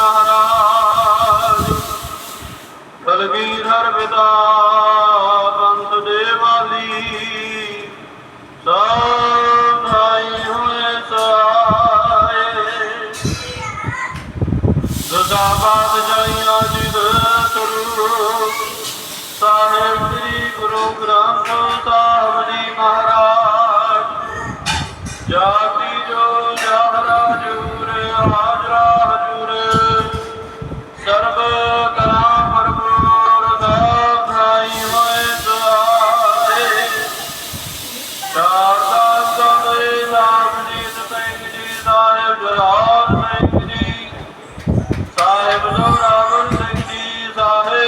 ਮਹਾਰਾਜ ਬਲਵੀਰ ਹਰ ਵਿਦਾ ਬੰਸ ਦੇਵਾਲੀ ਸਾਈ ਹੋਏ 나의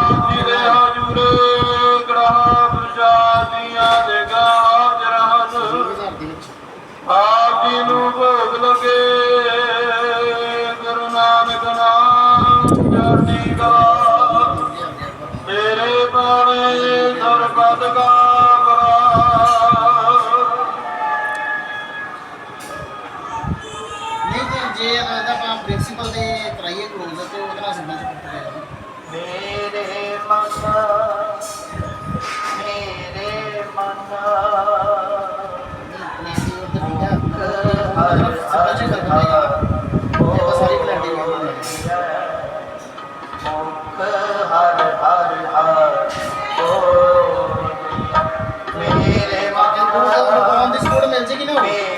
que não. É.